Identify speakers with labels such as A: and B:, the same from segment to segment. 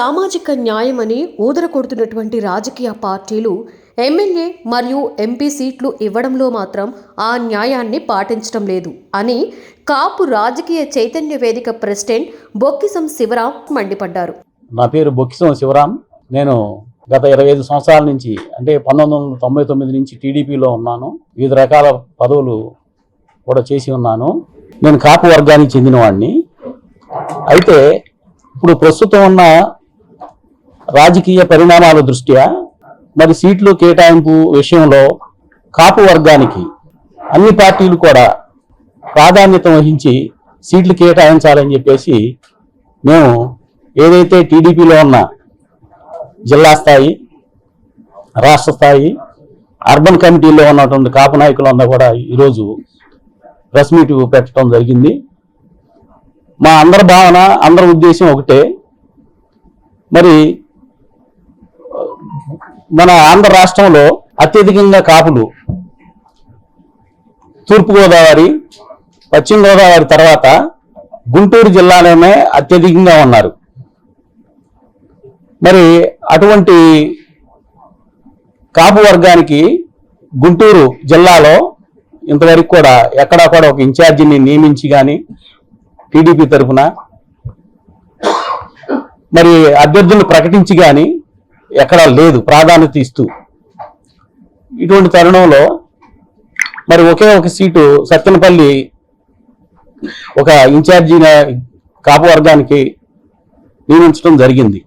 A: సామాజిక న్యాయమని ఊదర కొడుతున్నటువంటి రాజకీయ పార్టీలు ఎమ్మెల్యే మరియు ఎంపీ సీట్లు ఇవ్వడంలో మాత్రం ఆ న్యాయాన్ని పాటించడం లేదు అని కాపు రాజకీయ చైతన్య వేదిక ప్రెసిడెంట్ బొక్కిసం శివరాం మండిపడ్డారు.
B: నా పేరు బొక్కిసం శివరాం. నేను గత ఇరవై ఐదు సంవత్సరాల నుంచి అంటే పంతొమ్మిది వందల తొంభై తొమ్మిది నుంచి టీడీపీలో ఉన్నాను. వివిధ రకాల పదవులు కూడా చేసి ఉన్నాను. నేను కాపు వర్గానికి చెందినవాడిని. అయితే ఇప్పుడు ప్రస్తుతం ఉన్న రాజకీయ పరిణామాల దృష్ట్యా మరి సీట్లు కేటాయింపు విషయంలో కాపు వర్గానికి అన్ని పార్టీలు కూడా ప్రాధాన్యత వహించి సీట్లు కేటాయించాలని చెప్పేసి మేము ఏదైతే టీడీపీలో ఉన్న జిల్లా స్థాయి రాష్ట్ర స్థాయి అర్బన్ కమిటీలో ఉన్నటువంటి కాపు నాయకులందరూ కూడా ఈరోజు ప్రెస్ మీట్ పెట్టడం జరిగింది. మా అందరి భావన అందరి ఉద్దేశం ఒకటే. మరి మన ఆంధ్ర రాష్ట్రంలో అత్యధికంగా కాపులు తూర్పుగోదావరి పశ్చిమ గోదావరి తర్వాత గుంటూరు జిల్లాలోనే అత్యధికంగా ఉన్నారు. మరి అటువంటి కాపు వర్గానికి గుంటూరు జిల్లాలో ఇంతవరకు కూడా ఎక్కడా కూడా ఒక ఇన్ఛార్జిని నియమించి కానీ టీడీపీ తరఫున మరి అభ్యర్థులను ప్రకటించి కానీ ఎక్కడా లేదు ప్రాధాన్యత ఇస్తూ. ఇటువంటి తరుణంలో మరి ఒకే ఒక సీటు సత్తెనపల్లి ఒక ఇన్ఛార్జి కాపు వర్గానికి నియమించడం జరిగింది.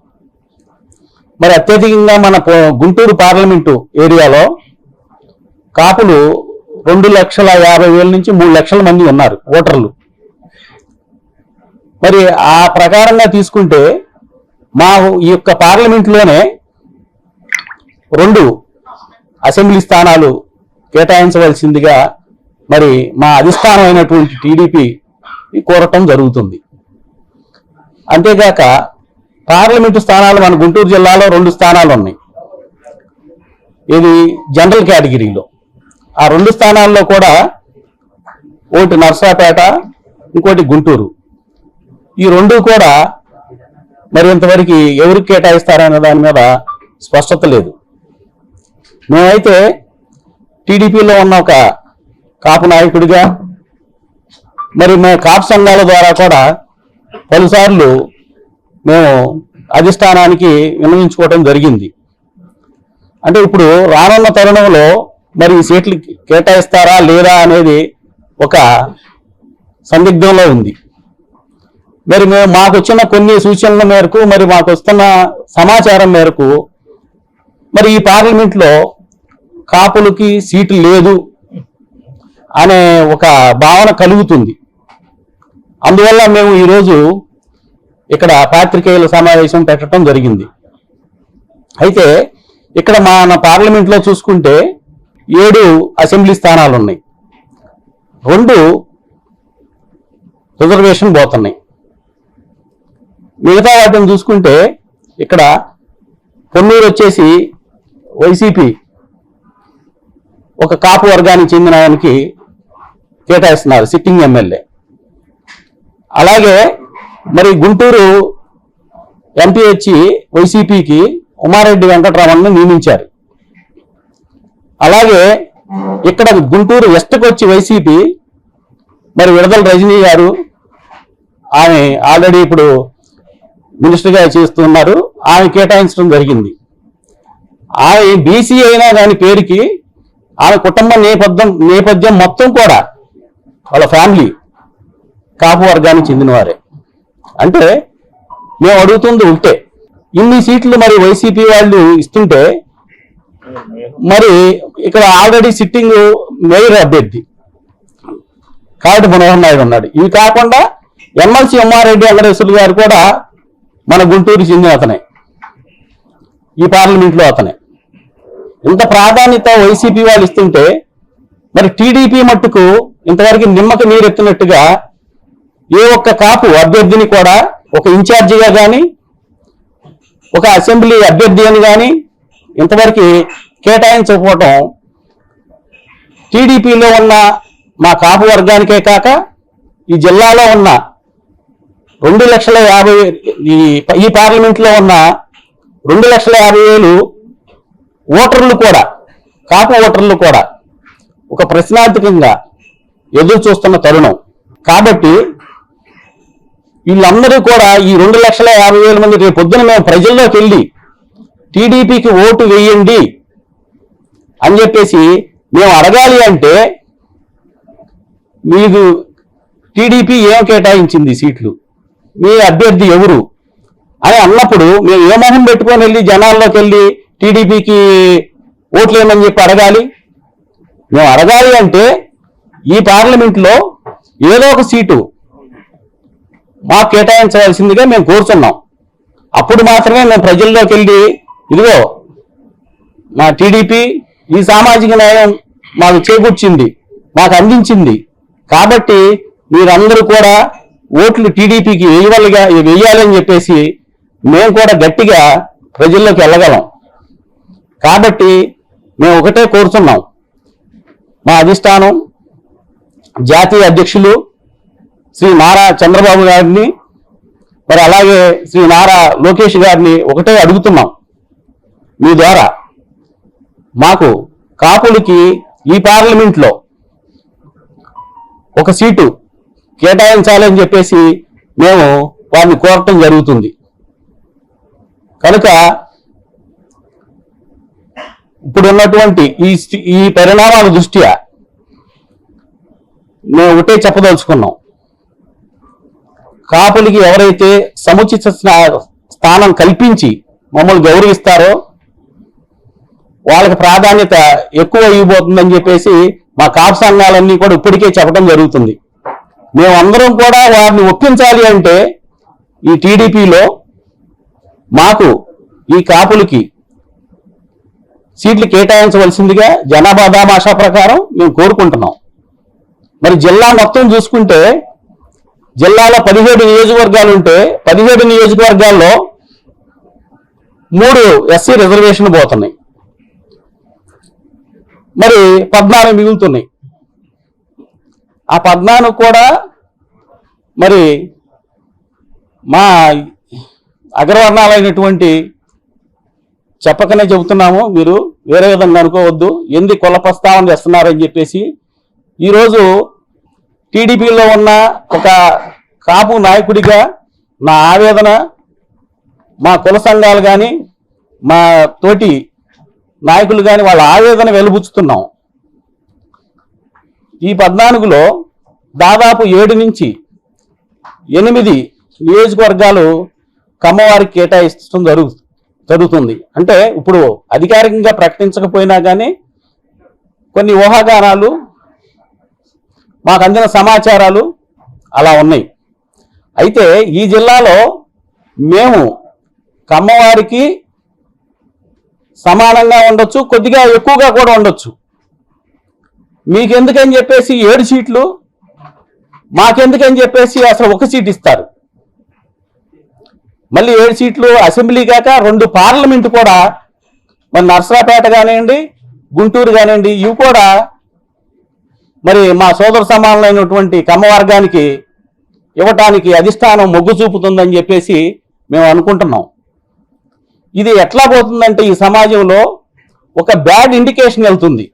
B: మరి అత్యధికంగా మన గుంటూరు పార్లమెంటు ఏరియాలో కాపులు రెండు లక్షల యాభై వేల నుంచి మూడు లక్షల మంది ఉన్నారు ఓటర్లు. మరి ఆ ప్రకారంగా తీసుకుంటే మా ఈ యొక్క పార్లమెంట్లోనే రెండు అసెంబ్లీ స్థానాలు కేటాయించవలసిందిగా మరి మా అధిష్టానం అయినటువంటి టీడీపీ కోరటం జరుగుతుంది. అంతేగాక పార్లమెంటు స్థానాలు మన గుంటూరు జిల్లాలో రెండు స్థానాలు ఉన్నాయి. ఇది జనరల్ కేటగిరీలో. ఆ రెండు స్థానాల్లో కూడా ఒకటి నర్సాపేట ఇంకోటి గుంటూరు. ఈ రెండు కూడా మరి ఇంతవరకు ఎవరికి కేటాయిస్తారనే దాని మీద స్పష్టత లేదు. మేమైతే టీడీపీలో ఉన్న ఒక కాపు నాయకుడిగా మరి మేము కాపు సంఘాల ద్వారా కూడా పలుసార్లు మేము అధిష్టానానికి విన్నవించుకోవడం జరిగింది. అంటే ఇప్పుడు రానున్న తరుణంలో మరి సీట్లు కేటాయిస్తారా లేదా అనేది ఒక సందిగ్ధంలో ఉంది. మరి మేము మాకు వచ్చిన కొన్ని సూచనల మేరకు మరి మాకు వస్తున్న సమాచారం మేరకు మరి ఈ పార్లమెంట్లో కాపులకి సీటు లేదు అనే ఒక భావన కలుగుతుంది. అందువల్ల మేము ఈరోజు ఇక్కడ పాత్రికేయుల సమావేశం పెట్టడం జరిగింది. అయితే ఇక్కడ మన పార్లమెంట్లో చూసుకుంటే ఏడు అసెంబ్లీ స్థానాలు ఉన్నాయి. రెండు రిజర్వేషన్ పోతున్నాయి. మిగతా వాటిని చూసుకుంటే ఇక్కడ పొన్నూరు వచ్చేసి వైసీపీ ఒక కాపు వర్గానికి చెందిన ఆయనకి కేటాయిస్తున్నారు సిట్టింగ్ ఎమ్మెల్యే. అలాగే మరి గుంటూరు ఎంపీ వచ్చి వైసీపీకి ఉమారెడ్డి వెంకటరామన్ను నియమించారు. అలాగే ఇక్కడ గుంటూరు వెస్ట్కి వచ్చి వైసీపీ మరి విడదల రజనీ గారు ఆమె ఆల్రెడీ ఇప్పుడు మినిస్టర్గా చేస్తున్నారు ఆమె కేటాయించడం జరిగింది. ఆ బీసీ అయినా దాని పేరుకి ఆమె కుటుంబ నేపథ్యం నేపథ్యం మొత్తం కూడా వాళ్ళ ఫ్యామిలీ కాపు వర్గానికి చెందినవారే. అంటే మేము అడుగుతుంది ఉంటే ఇన్ని సీట్లు మరి వైసీపీ వాళ్ళు ఇస్తుంటే మరి ఇక్కడ ఆల్రెడీ సిట్టింగ్ మేయర్ అభ్యర్థి కావటి మనోహర్ నాయుడు ఉన్నాడు. ఇవి కాకుండా ఎమ్మెల్సీ ఎంఆర్రెడ్డి వెంకటేశ్వర గారు కూడా మన గుంటూరు చెందిన అతనే. ఈ పార్లమెంట్లో అతనే. ఇంత ప్రాధాన్యత వైసీపీ వాళ్ళు ఇస్తుంటే మరి టీడీపీ మట్టుకు ఇంతవరకు నిమ్మక నీరెత్తినట్టుగా ఏ ఒక్క కాపు అభ్యర్థిని కూడా ఒక ఇన్ఛార్జిగా కానీ ఒక అసెంబ్లీ అభ్యర్థి అని కానీ ఇంతవరకు కేటాయించకపోవటం టీడీపీలో ఉన్న మా కాపు వర్గానికే కాక ఈ జిల్లాలో ఉన్న రెండు లక్షల యాభై ఈ పార్లమెంట్లో ఉన్న రెండు లక్షల యాభై వేలు ఓటర్లు కూడా కాపు ఓటర్లు కూడా ఒక ప్రశ్నార్థకంగా ఎదురు చూస్తున్న తరుణం. కాబట్టి వీళ్ళందరూ కూడా ఈ రెండు లక్షల యాభై వేల మంది రేపు పొద్దున మేము ప్రజల్లోకి వెళ్ళి టీడీపీకి ఓటు వేయండి అని చెప్పేసి మేము అడగాలి అంటే మీకు టీడీపీ ఏం కేటాయించింది సీట్లు? మీ అభ్యర్థి ఎవరు? అని అన్నప్పుడు మేము ఏ మొహం పెట్టుకొని వెళ్ళి జనాల్లోకి వెళ్ళి టీడీపీకి ఓట్లు ఏమని చెప్పి అడగాలి? మేము అడగాలి అంటే ఈ పార్లమెంట్లో ఏదో ఒక సీటు మాకు కేటాయించవలసిందిగా మేము కోరుతున్నాం. అప్పుడు మాత్రమే మేము ప్రజల్లోకి వెళ్ళి ఇదిగో మా టీడీపీ ఈ సామాజిక న్యాయం మాకు చేకూర్చింది మాకు అందించింది. కాబట్టి మీరందరూ కూడా ఓట్లు టీడీపీకి వేయవలగా వేయాలని చెప్పేసి మేము కూడా గట్టిగా ప్రజల్లోకి వెళ్ళగలం. కాబట్టి మేము ఒకటే కోరుతున్నాం. మా అధిష్టానం జాతీయ అధ్యక్షులు శ్రీ నారా చంద్రబాబు గారిని మరి అలాగే శ్రీ నారా లోకేష్ గారిని ఒకటే అడుగుతున్నాం. మీ ద్వారా. మాకు కాపులకి ఈ పార్లమెంట్లో ఒక సీటు కేటాయించాలని చెప్పేసి మేము వారిని కోరటం జరుగుతుంది. కనుక ఇప్పుడు ఉన్నటువంటి ఈ ఈ పరిణామాల దృష్ట్యా మేము ఒకటే చెప్పదలుచుకున్నాం. కాపులకి ఎవరైతే సముచిత స్థానం కల్పించి మమ్మల్ని గౌరవిస్తారో వాళ్ళకి ప్రాధాన్యత ఎక్కువ ఇవ్వబోతుందని చెప్పేసి మా కాపు సంఘాలన్నీ కూడా ఇప్పటికే చెప్పడం జరుగుతుంది. మేమందరం కూడా వారిని ఒప్పించాలి అంటే ఈ టీడీపీలో మాకు ఈ కాపులకి సీట్లు కేటాయించవలసిందిగా జనాభా దామాషా ప్రకారం మేము కోరుకుంటున్నాం. మరి జిల్లా మొత్తం చూసుకుంటే జిల్లాలో పదిహేడు నియోజకవర్గాలు ఉంటే పదిహేడు నియోజకవర్గాల్లో మూడు ఎస్సీ రిజర్వేషన్ పోతున్నాయి. మరి పద్నాలుగు మిగులుతున్నాయి. ఆ పద్నాలుగు కూడా మరి మా అగ్రవర్ణాలైనటువంటి చెప్పకనే చెబుతున్నాము మీరు వేరే విధంగా అనుకోవద్దు. ఎందుకు కుల ప్రస్తావన చేస్తున్నారని చెప్పేసి ఈరోజు టీడీపీలో ఉన్న ఒక కాపు నాయకుడిగా నా ఆవేదన మా కుల సంఘాలు కానీ మా తోటి నాయకులు కానీ వాళ్ళ ఆవేదన వెలుబుచ్చుతున్నాం. ఈ పద్నాలుగులో దాదాపు ఏడు నుంచి ఎనిమిది నియోజకవర్గాలు కమ్మవారికి కేటాయించడం జరుగుతుంది. జరుగుతుంది అంటే ఇప్పుడు అధికారికంగా ప్రకటించకపోయినా కానీ కొన్ని ఊహాగానాలు మాకు అందిన సమాచారాలు అలా ఉన్నాయి. అయితే ఈ జిల్లాలో మేము కమ్మవారికి సమానంగా ఉండొచ్చు కొద్దిగా ఎక్కువగా కూడా ఉండొచ్చు. మీకెందుకని చెప్పేసి ఏడు సీట్లు? మాకెందుకని చెప్పేసి అసలు ఒక సీట్ ఇస్తారు? మళ్ళీ ఏడు సీట్లు అసెంబ్లీ కాక రెండు పార్లమెంట్ కూడా మరి నర్సరాపేట కానివ్వండి గుంటూరు కానివ్వండి ఇవి కూడా మరి మా సోదర సమానమైనటువంటి కమ్మవర్గానికి ఇవ్వటానికి అధిష్టానం మొగ్గు చూపుతుందని చెప్పేసి మేము అనుకుంటున్నాం. ఇది ఎట్లా పోతుందంటే ఈ సమాజంలో ఒక బ్యాడ్ ఇండికేషన్ వెళ్తుంది.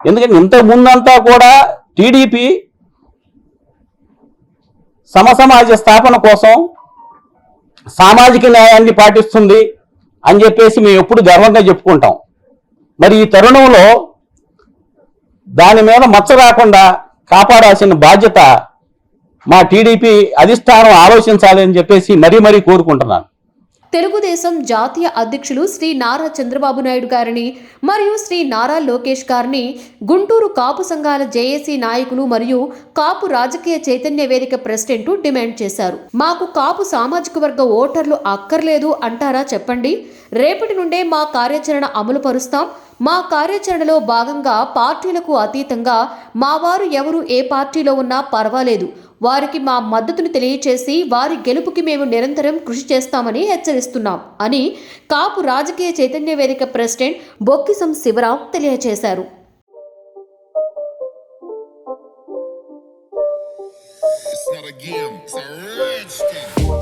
B: ఎందుకంటే ఇంతకు ముందంతా కూడా టీడీపీ సమసమాజ స్థాపన కోసం సామాజిక న్యాయాన్ని పాటిస్తుంది అని చెప్పేసి మేము ఎప్పుడు గర్వంగా చెప్పుకుంటాం. మరి ఈ తరుణంలో దాని మీద మచ్చ రాకుండా కాపాడాల్సిన బాధ్యత మా టీడీపీ అధిష్టానం ఆలోచించాలి అని చెప్పేసి మరీ మరీ కోరుకుంటున్నాను.
A: తెలుగుదేశం జాతీయ అధ్యక్షులు శ్రీ నారా చంద్రబాబు నాయుడు గారిని మరియు శ్రీ నారా లోకేష్ గారిని గుంటూరు కాపు సంఘాల జేఏసీ నాయకులు మరియు కాపు రాజకీయ చైతన్య వేదిక ప్రెసిడెంట్ డిమాండ్ చేశారు. మాకు కాపు సామాజిక వర్గ ఓటర్లు అక్కర్లేదు అంటారా చెప్పండి. రేపటి నుండే మా కార్యాచరణ అమలు పరుస్తాం. మా కార్యాచరణలో భాగంగా పార్టీలకు అతీతంగా మా వారు ఎవరు ఏ పార్టీలో ఉన్నా పర్వాలేదు. వారికి మా మద్దతును తెలియచేసి వారి గెలుపుకి మేము నిరంతరం కృషి చేస్తామని హెచ్చరిస్తున్నాం అని కాపు రాజకీయ చైతన్య వేదిక ప్రెసిడెంట్ బొక్కిసం శివరాం తెలియజేశారు
C: not a game, it's a rich thing.